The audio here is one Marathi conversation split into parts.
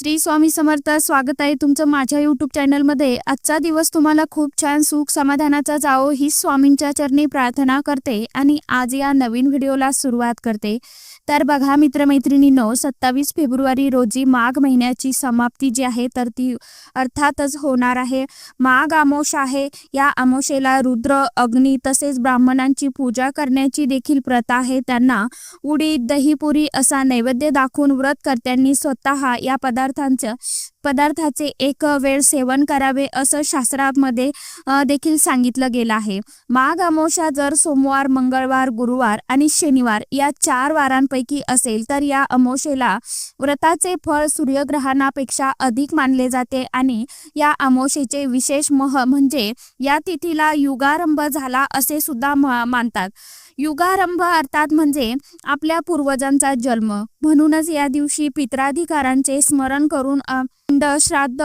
श्री स्वामी समर्थ स्वागत आहे तुमचं माझ्या यूट्यूब चॅनलमध्ये आजचा दिवस तुम्हाला खूप छान सुख समाधानाचा जावो ही स्वामींच्या चरणी प्रार्थना करते आणि आज या नवीन व्हिडिओला सुरुवात करते. तर बघा मित्रमैत्रिणींनो सत्तावीस फेब्रुवारी रोजी माघ महिन्याची समाप्ती जी आहे तर ती अर्थातच होणार आहे. माघ अमावश आहे. या अमावशेला रुद्र अग्नी तसेच ब्राह्मणांची पूजा करण्याची देखील प्रथा आहे. त्यांना उडीद दहीपुरी असा नैवेद्य दाखवून व्रतकर्त्यांनी स्वतः या पदार्थ पदार्थांच्या पदार्थाचे एक वेळ सेवन करावे असं शास्त्रामध्ये देखील सांगितलं गेलं आहे. माघ अमावस्या जर सोमवार मंगळवार गुरुवार आणि शनिवार या चार वारांपैकी असेल तर या अमावस्येला व्रताचे फळ सूर्यग्रहणापेक्षा अधिक मानले जाते आणि या अमावस्येचे विशेष मह म्हणजे या तिथीला युगारंभ झाला असे सुद्धा मानतात. युगारंभ अर्थात म्हणजे आपल्या पूर्वजांचा जन्म. म्हणूनच या दिवशी पित्राधिकारांचे स्मरण करून पिंड श्राद्ध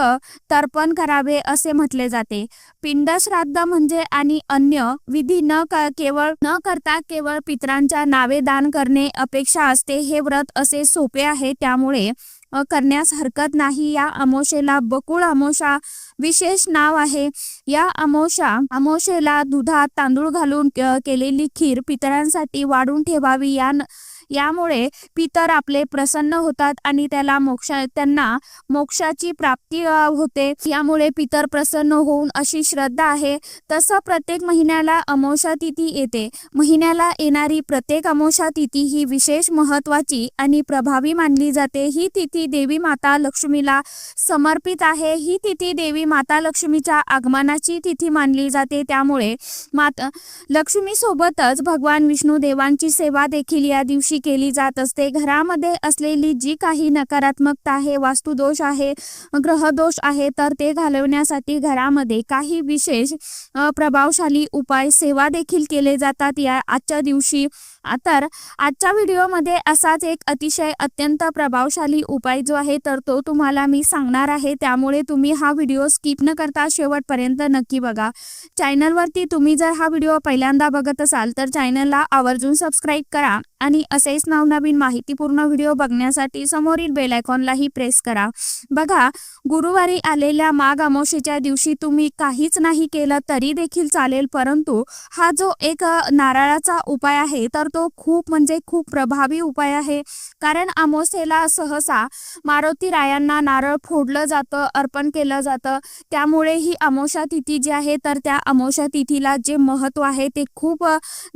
तर्पण करावे असे म्हटले जाते. पिंड श्राद्ध म्हणजे आणि अन्य विधी न केवळ न करता केवळ पित्रांच्या नावे दान करणे अपेक्षा असते हे व्रत असे सोपे आहे. त्यामुळे करण्यास हरकत नाही. या अमोशेला बकुळ अमोशा विशेष नाव आहे. या अमोशा अमोशेला दुधात तांदूळ घालून केलेली खीर पितरांसाठी वाढून ठेवावी. या यामुळे पितर आपले प्रसन्न होतात आणि त्याला मोक्षा त्यांना मोक्षाची प्राप्ती होते. यामुळे पितर प्रसन्न होऊन अशी श्रद्धा आहे. तसं प्रत्येक महिन्याला अमोषा तिथी येते. महिन्याला येणारी प्रत्येक अमोषा तिथी ही विशेष महत्वाची आणि प्रभावी मानली जाते. ही तिथी देवी माता लक्ष्मीला समर्पित आहे. ही तिथी देवी माता लक्ष्मीच्या आगमनाची तिथी मानली जाते. त्यामुळे माता लक्ष्मी सोबतच भगवान विष्णू देवांची सेवा देखील या दिवशी केली जात असते. घरामध्ये असलेली जी काही नकारात्मकता आहे वास्तुदोष आहे ग्रहदोष आहे तर ते घालवण्यासाठी घरामध्ये काही विशेष प्रभावशाली उपाय सेवा देखील केले जातात. या आजच्या दिवशी तर आजच्या व्हिडिओमध्ये असाच एक अतिशय अत्यंत प्रभावशाली उपाय जो आहे तर तो तुम्हाला मी सांगणार आहे. त्यामुळे तुम्ही हा व्हिडिओ स्किप न करता शेवटपर्यंत नक्की बघा. चॅनलवरती तुम्ही जर हा व्हिडिओ पहिल्यांदा बघत असाल तर चॅनलला आवर्जून सबस्क्राईब करा आणि असेच नवनवीन माहितीपूर्ण व्हिडिओ बघण्यासाठी समोरील बेल आयकॉनलाही प्रेस करा. बघा गुरुवारी आलेल्या माघ अमावशीच्या दिवशी तुम्ही काहीच नाही केलं तरी देखील चालेल परंतु हा जो एक नारळाचा उपाय आहे तर तो खूप म्हणजे खूप प्रभावी उपाय आहे. कारण अमावस्येला सहसा मारुती रायांना नारळ फोडलं जातं अर्पण केलं जातं. त्यामुळे ही अमावस्या तिथी जी आहे तर त्या अमावस्या तिथीला जे महत्त्व आहे ते खूप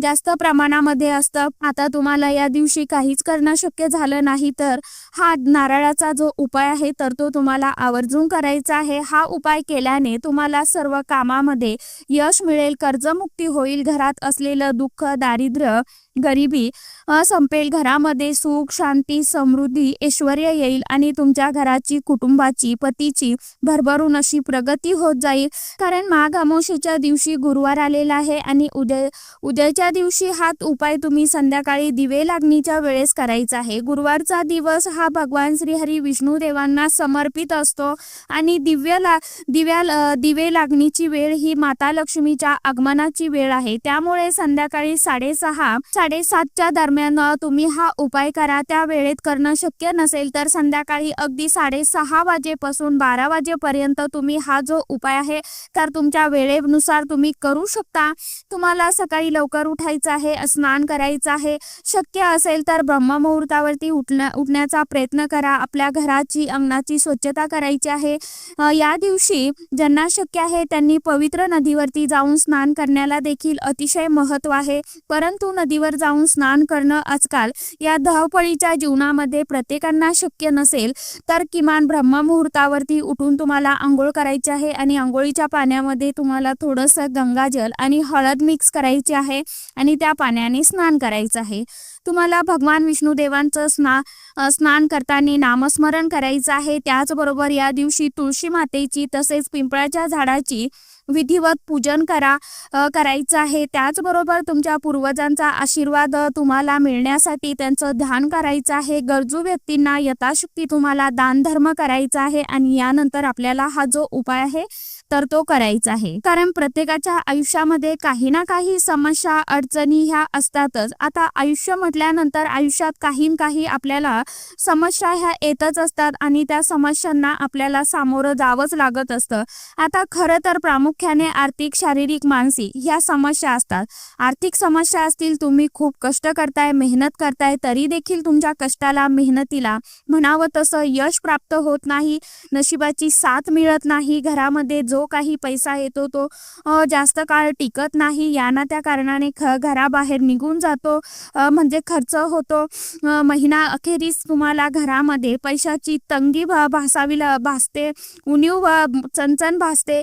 जास्त प्रमाणामध्ये असतं. आता तुम्हाला या दिवशी काहीच करणं शक्य झालं नाही तर हा नारळाचा जो उपाय आहे तर तो तुम्हाला आवर्जून करायचा आहे. हा उपाय केल्याने तुम्हाला सर्व कामामध्ये यश मिळेल कर्जमुक्ती होईल घरात असलेलं दुःख दारिद्र्य गरिबी संपेल घरामध्ये सुख शांती समृद्धी ऐश्वर येईल आणि तुमच्या घराची कुटुंबाची पतीची भरभरून अशी प्रगती होत जाईल. कारण माघ अमावस्येच्या दिवशी गुरुवार आलेला आहे आणि उद्या उद्याच्या दिवशी हात उपाय तुम्ही संध्याकाळी दिवे लागणीच्या वेळेस करायचा आहे. गुरुवारचा दिवस हा भगवान श्रीहरी विष्णू देवांना समर्पित असतो आणि दिव्य ला दिव्या दिवे लागणीची वेळ ही माता लक्ष्मीच्या आगमनाची वेळ आहे. त्यामुळे संध्याकाळी साडेसहा साडेसातच्या दरम्यान दरम्यान तुम्ही हा उपाय करा. त्या वेळेत करणं शक्य नसेल तर संध्याकाळी अगदी साडेसहा वाजेपासून बारा वाजेपर्यंत तुम्ही हा जो उपाय आहे तर तुमच्या वेळेनुसार तुम्ही करू शकता. तुम्हाला सकाळी लवकर उठायचं आहे स्नान करायचं आहे. शक्य असेल तर ब्रह्ममुहूर्तावरती उठण्या उठण्याचा प्रयत्न करा. आपल्या घराची अंगणाची स्वच्छता करायची आहे. या दिवशी ज्यांना शक्य आहे त्यांनी पवित्र नदीवरती जाऊन स्नान करण्याला देखील अतिशय महत्त्व आहे. परंतु नदीवर जाऊन स्नान करणं आजकाल या धावपळीच्या जीवनामध्ये प्रत्येकांना शक्य नसेल तर किमान ब्रह्ममुहूर्तावरती उठून तुम्हाला आंघोळ करायची आहे आणि आंघोळीच्या पाण्यामध्ये तुम्हाला थोडंसं गंगाजल आणि हळद मिक्स करायची आहे आणि त्या पाण्याने स्नान करायचं आहे. तुम्हाला भगवान विष्णू देवांचं स्ना स्नान करताना नामस्मरण करायचं आहे. त्याचबरोबर या दिवशी तुळशी मातेची तसेच पिंपळाच्या झाडाची विधिवत पूजन करा करायचं आहे. त्याचबरोबर तुमच्या पूर्वजांचा आशीर्वाद तुम्हाला मिळण्यासाठी त्यांचं ध्यान करायचं आहे. गरजू व्यक्तींना यथाशक्ती तुम्हाला दानधर्म करायचा आहे आणि यानंतर आपल्याला हा जो उपाय आहे तर तो करायचा आहे. कारण प्रत्येकाच्या आयुष्यामध्ये काही ना काही समस्या अडचणी ह्या असतातच. आता आयुष्य म्हटल्यानंतर आयुष्यात काही ना काही आपल्याला समस्या ह्या येतच असतात आणि त्या समस्यांना आपल्याला सामोरं जावंच लागत असतं. आता खरं तर प्रामुख्याने आर्थिक शारीरिक मानसिक ह्या समस्या असतात. आर्थिक समस्या असतील तुम्ही खूप कष्ट करताय मेहनत करताय तरी देखील तुमच्या कष्टाला मेहनतीला म्हणावं तसं यश प्राप्त होत नाही. नशिबाची साथ मिळत नाही. घरामध्ये जो काही पैसा येतो तो जास्त काळ टिकत नाही. याना त्या कारणाने ख घराबाहेर निघून जातो. म्हणजे खर्च होतो. महिना अखेरीस तुम्हाला घरामध्ये पैशाची तंगी भा भासावी भासते. उणीव चणचण भासते.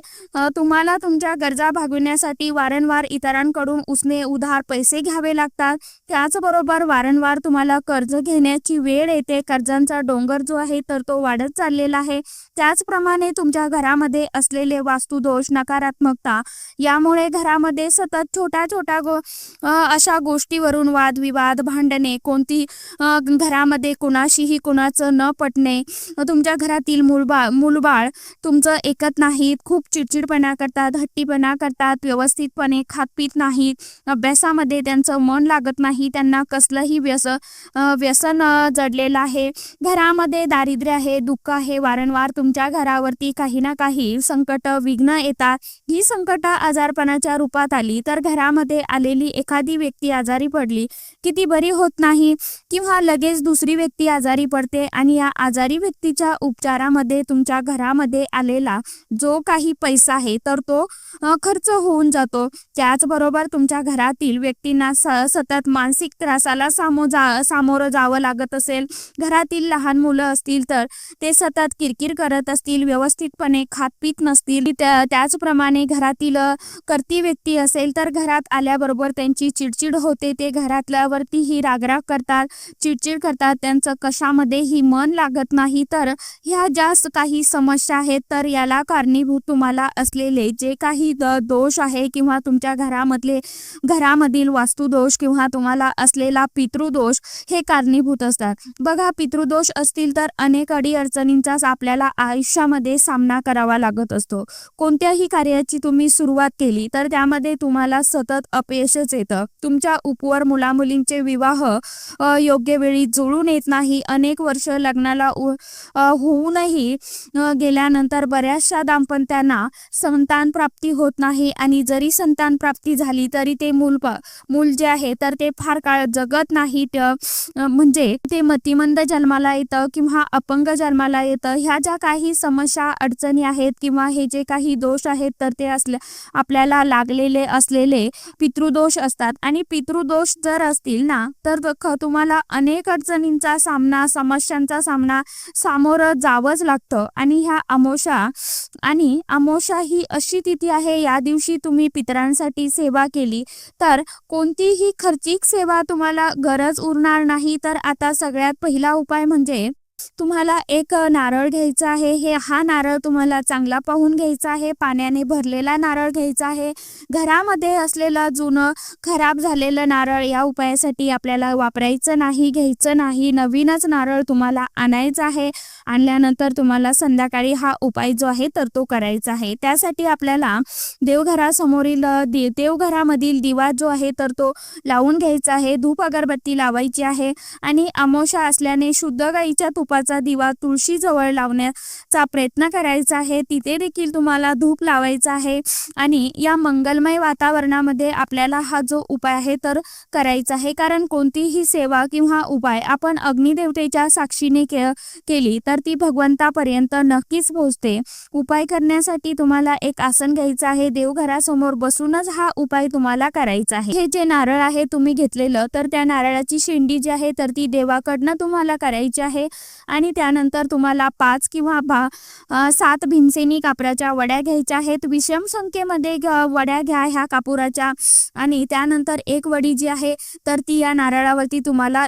तुम्हाला तुमच्या गरजा भागविण्यासाठी वारंवार इतरांकडून उसने उधार पैसे घ्यावे लागतात. त्याचबरोबर वारंवार तुम्हाला कर्ज घेण्याची वेळ येते. कर्जांचा डोंगर जो आहे तर तो वाढत चाललेला आहे. त्याचप्रमाणे तुमच्या घरामध्ये असलेले वास्तुदोष नकारात्मकता यामुळे घरामध्ये सतत छोट्या छोट्या गो अशा गोष्टीवरून वादविवाद भांडणे कोणती घरामध्ये कोणाशीही कोणाचं न पटणे तुमच्या घरातील मूलबाळ मुलबाळ तुमचं ऐकत नाहीत खूप चिडचिडपणा करतात हट्टीपणा करतात व्यवस्थितपणे खात पित नाहीत अभ्यासामध्ये त्यांचं मन लागत नाही त्यांना कसलंही व्यस व्यसन जडलेलं आहे. घरामध्ये दारिद्र्य आहे दुःख आहे वारंवार तुमच्या घरावरती काही ना काही संकट विघ्न येतात. ही संकट आजारपणाच्या रूपात आली तर घरामध्ये आलेली एखादी व्यक्ती आजारी पडली की ती बरी होत नाही किंवा लगेच दुसरी व्यक्ती आजारी पडते आणि या आजारी व्यक्तीच्या उपचारामध्ये तुमच्या घरामध्ये आलेला जो काही पैसा आहे तर तो खर्च होऊन जातो. त्याचबरोबर तुमच्या घरातील व्यक्तींना सतत मानसिक त्रासाला सामो जा सामोरं जावं लागत असेल. घरातील लहान मुलं असतील तर ते सतत किरकिर करत असतील व्यवस्थितपणे खात पित नसतील त्या त्याचप्रमाणे घरातील करती व्यक्ती असेल तर घरात आल्याबरोबर त्यांची चिडचिड होते. ते घरातल्यावरतीही रागराग करतात चिडचिड करतात. त्यांचं कशामध्येही मन लागत नाही. तर ह्या जास्त काही समस्या आहेत. तर याला कारणीभूत तुम्हाला असलेले जे काही द दोष आहे किंवा तुमच्या घरामधले घरामधील वास्तुदोष किंवा तुम्हाला असलेला पितृदोष हे कारणीभूत असतात. बघा पितृदोष असतील तर अनेक अडी अडचणींचाच आपल्याला आयुष्यामध्ये सामना करावा लागत असतो. कोणत्याही कार्याची तुम्ही सुरुवात केली तर त्यामध्ये तुम्हाला सतत अपयशच येतं. तुमच्या उपवर मुलामुलींचे विवाह योग्य वेळी जुळून येत नाही. अनेक वर्ष लग्नाला होऊनही गेल्यानंतर बऱ्याचशा दाम्पत्यांना संतान प्राप्ती होत नाही आणि जरी संतान प्राप्ती झाली तरी ते मूल मूल जे आहे तर ते फार काळ जगत नाही. म्हणजे ते मतिमंद जन्माला येतं किंवा अपंग जन्माला येतं. ह्या ज्या काही समस्या अडचणी आहेत किंवा हे जे काही दोष आहेत तर ते असले आपल्याला लागलेले असलेले पितृदोष असतात. आणि पितृदोष जर असतील ना तर तुम्हाला अनेक अडचणींचा सामना समस्यांचा सामना सामोरं जावंच लागतं. आणि ह्या अमोशा आणि अमोशा ही अशी तिथी आहे या दिवशी तुम्ही पितरांसाठी सेवा केली तर कोणतीही खर्चिक सेवा तुम्हाला गरज उरणार नाही. तर आता सगळ्यात पहिला उपाय म्हणजे तुम्हाला एक नारळ घ्यायचा आहे. हे हा नारळ तुम्हाला चांगला पाहून घ्यायचा आहे. पाण्याने भरलेला नारळ घ्यायचा आहे. घरामध्ये असलेलं जुनं खराब झालेलं नारळ या उपायासाठी आपल्याला वापरायचं नाही घ्यायचं नाही. नवीनच नारळ तुम्हाला आणायचं आहे. आणल्यानंतर तुम्हाला संध्याकाळी हा उपाय जो आहे तर तो करायचा आहे. त्यासाठी आपल्याला देवघरासमोरील दे देवघरामधील दिवा जो आहे तर तो लावून घ्यायचा आहे. धूप अगरबत्ती लावायची आहे आणि अमोशा असल्याने शुद्ध गाईच्या तुपाचा दिवा तुळशीजवळ लावण्याचा प्रयत्न करायचा आहे. तिथे देखील तुम्हाला धूप लावायचा आहे आणि या मंगलमय वातावरणामध्ये आपल्याला हा जो उपाय आहे तर करायचा आहे. कारण कोणतीही सेवा किंवा उपाय आपण अग्निदेवतेच्या साक्षीने के केली तर ती भगवंतापर्यंत नक्कीच पोहोचते. उपाय करण्यासाठी तुम्हाला एक आसन घ्यायचं आहे. देवघरासमोर बसूनच हा उपाय तुम्हाला करायचा आहे. हे जे नारळ आहे तुम्ही घेतलेलं तर त्या नारळाची शेंडी जी आहे तर ती देवाकडनं तुम्हाला करायची आहे. आणि त्यानंतर तुम्हाला पाच किंवा बा सात भीमसेनी कापराच्या वड्या घ्यायच्या आहेत. विषम संख्येमध्ये वड्या घ्या ह्या कापुराच्या. आणि त्यानंतर एक वडी जी आहे तर ती या नारळावरती तुम्हाला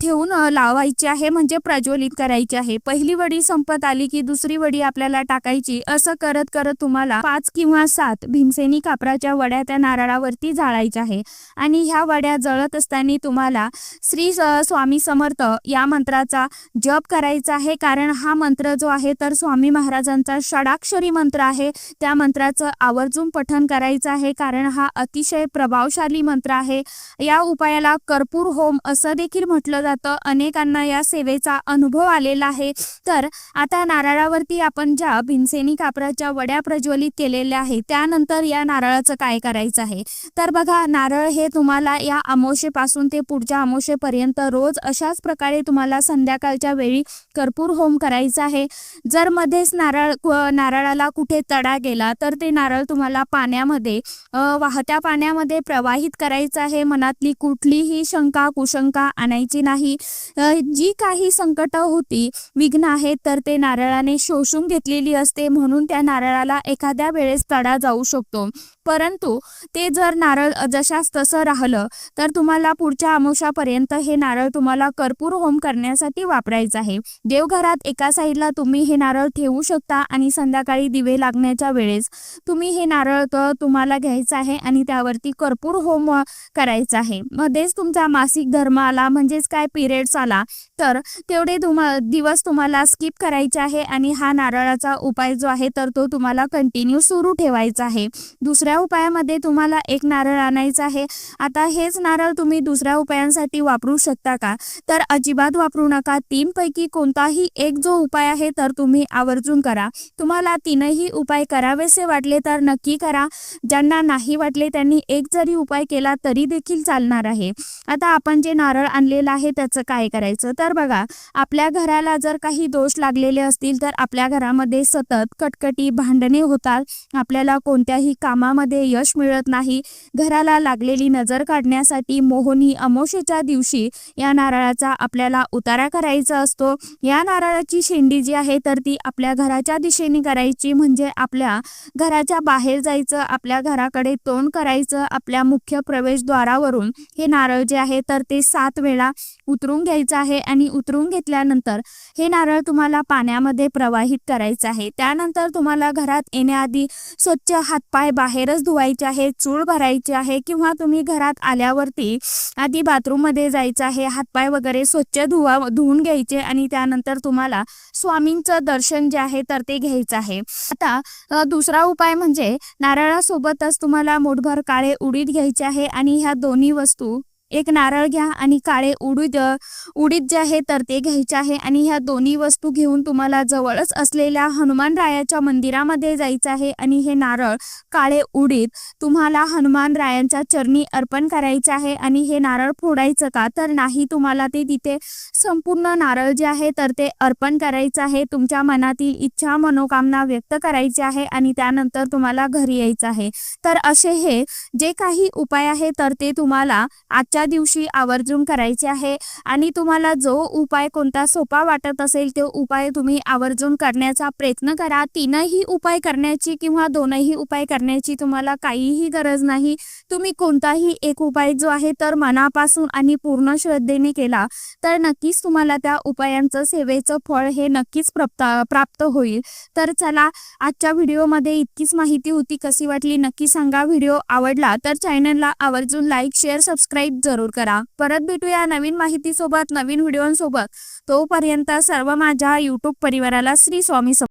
ठेवून लावायची आहे म्हणजे प्रज्वलित करायची आहे. पहिली वडी संपत आली की दुसरी वडी आपल्याला टाकायची. असं करत करत तुम्हाला पाच किंवा सात भीमसेनी कापराच्या वड्या त्या नारळावरती जाळायच्या आहे. आणि ह्या वड्या जळत असताना तुम्हाला श्री स्वामी समर्थ या मंत्राचा जप करायचा आहे. कारण हा मंत्र जो आहे तर स्वामी महाराजांचा षडाक्षरी मंत्र आहे. त्या मंत्राचं आवर्जून पठन करायचं आहे. कारण हा अतिशय प्रभावशाली मंत्र आहे. या उपायाला कर्पूर होम असं देखील म्हटलं जातं अनेकांना या सेवेचा अनुभव आलेला आहे. तर आता नारळावरती आपण ज्या भीमसेनी कापराच्या वड्या प्रज्वलित केलेल्या आहेत त्यानंतर या नारळाचं काय करायचं आहे? तर बघा नारळ हे तुम्हाला या अमावस्येपासून ते पुढच्या अमावस्येपर्यंत रोज अशाच प्रकारे तुम्हाला संध्याकाळच्या वेळी कर्पूर होम करायचा आहे. जर मध्येच नारळ नारळाला कुठे तडा गेला तर ते नारळ तुम्हाला पाण्यामध्ये वाहत्या पाण्यामध्ये प्रवाहित करायचं आहे. मनातली कुठलीही शंका कुशंका आणायची नाही. अ, जी काही संकट होती विघ्न आहेत तर ते नारळाने शोषून घेतलेली असते म्हणून त्या नारळाला एखाद्या वेळेस तडा जाऊ शकतो. परंतु ते जर नारळ जशास तसं राहिलं तर तुम्हाला पुढच्या अमावस्यापर्यंत हे नारळ तुम्हाला कर्पूर होम करण्यासाठी वापरायचं आहे. देवघरात एका साईडला तुम्ही हे नारळ ठेवू शकता आणि संध्याकाळी दिवे लागण्याच्या वेळेस तुम्ही हे नारळ तुम्हाला घ्यायचं आहे आणि त्यावरती कर्पूर होम करायचा आहे. मध्येच तुमचा मासिक धर्म आला म्हणजेच काय? पिरियड्स आला तर तेवढे तुम्हा दिवस तुम्हाला स्किप करायचे आहे आणि हा नारळाचा उपाय जो आहे तर तो तुम्हाला कंटिन्यू सुरू ठेवायचा आहे. दुसऱ्या उपायामध्ये तुम्हाला एक नारळ आणायचा आहे. आता हेच नारळ तुम्ही दुसऱ्या उपायांसाठी वापरू शकता का? तर अजिबात वापरू नका. तीनपैकी कोणताही एक जो उपाय आहे तर तुम्ही आवर्जून करा. तुम्हाला तीनही उपाय करावेसे वाटले तर नक्की करा. ज्यांना नाही वाटले त्यांनी एक जरी उपाय केला तरी देखील चालणार आहे. आता आपण जे नारळ आणलेलं आहे त्याचं काय करायचं? तर बघा आपल्या घराला जर काही दोष लागलेले असतील तर आपल्या घरामध्ये सतत कटकटी भांडणे होतात. आपल्याला कोणत्याही कामामध्ये यश मिळत नाही. घराला लागलेली नजर काढण्यासाठी मोहनी अमोशेच्या दिवशी या नारळाचा आपल्याला उतारा करायचा असतो. या नारळाची शेंडी जी आहे तर ती आपल्या घराच्या दिशेने करायची. म्हणजे आपल्या घराच्या बाहेर जायचं आपल्या घराकडे तोंड करायचं आपल्या मुख्य प्रवेशद्वारावरून हे नारळ जे आहे तर ते सात वेळा उतरून घ्यायचं आहे. आणि उतरून घेतल्यानंतर हे नारळ तुम्हाला पाण्यामध्ये प्रवाहित करायचं आहे. त्यानंतर तुम्हाला घरात येण्याआधी स्वच्छ हातपाय बाहेरच धुवायचे आहे चूळ भरायची आहे किंवा तुम्ही घरात आल्यावरती आधी बाथरूममध्ये जायचं आहे हातपाय वगैरे स्वच्छ धुवा धुवून घ्यायचे आणि त्यानंतर तुम्हाला स्वामींचं दर्शन जे आहे तर ते घ्यायचं आहे. आता दुसरा उपाय म्हणजे नारळासोबतच तुम्हाला मोठभर काळे उडीद घ्यायचे आहे आणि ह्या दोन्ही वस्तू एक नारळ घ्या आणि काळे उडीद उडीद जे आहे तर ते घ्यायचे आहे. आणि ह्या दोन्ही वस्तू घेऊन तुम्हाला जवळच असलेल्या हनुमान रायाच्या मंदिरामध्ये जायचं आहे. आणि हे नारळ काळे उडीद तुम्हाला हनुमान रायांच्या चरणी अर्पण करायचे आहे. आणि हे नारळ फोडायचं का? तर नाही तुम्हाला ते तिथे संपूर्ण नारळ जे आहे तर ते अर्पण करायचं आहे. तुमच्या मनातील इच्छा मनोकामना व्यक्त करायची आहे आणि त्यानंतर तुम्हाला घरी यायचं आहे. तर असे हे जे काही उपाय आहे तर ते तुम्हाला आजच्या दिवशी आवर्जून करायचे आहे. आणि तुम्हाला जो उपाय कोणता सोपा वाटत असेल तो उपाय तुम्ही आवर्जून करण्याचा प्रयत्न करा. तीनही उपाय करण्याची किंवा दोनही उपाय करण्याची तुम्हाला काहीही गरज नाही. तुम्ही कोणताही एक उपाय जो आहे तर मनापासून आणि पूर्ण श्रद्धेने केला तर नक्कीच तुम्हाला त्या उपायांचं सेवेचं फळ हे नक्कीच प्राप्त प्राप्त होईल. तर चला आजच्या व्हिडिओमध्ये इतकीच माहिती होती कशी वाटली नक्की सांगा. व्हिडिओ आवडला तर चॅनलला आवर्जून लाईक शेअर सबस्क्राईब जरूर करा. परत भेटूया नवीन माहितीसोबत नवीन व्हिडिओंसोबत. तोपर्यंत सर्व माझ्या यूट्यूब परिवाराला श्री स्वामी